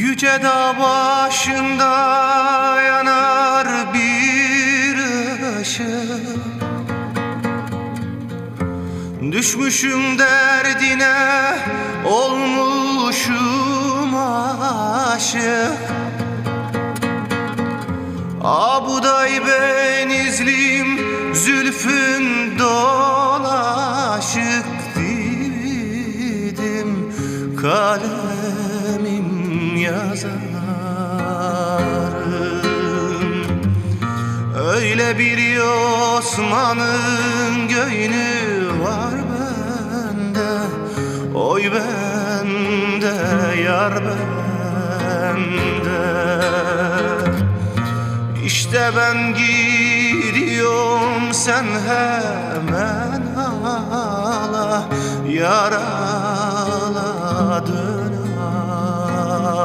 Yüce dağ başında yanar bir ışık. Düşmüşüm derdine olmuşum aşık. Abuday benizlim zülfün dolaşık dividim kalemim yazarım. Öyle bir Osman'ın göğünü var bende Oy bende yar bende. İşte ben gidiyorum sen hemen ağla Yaraladım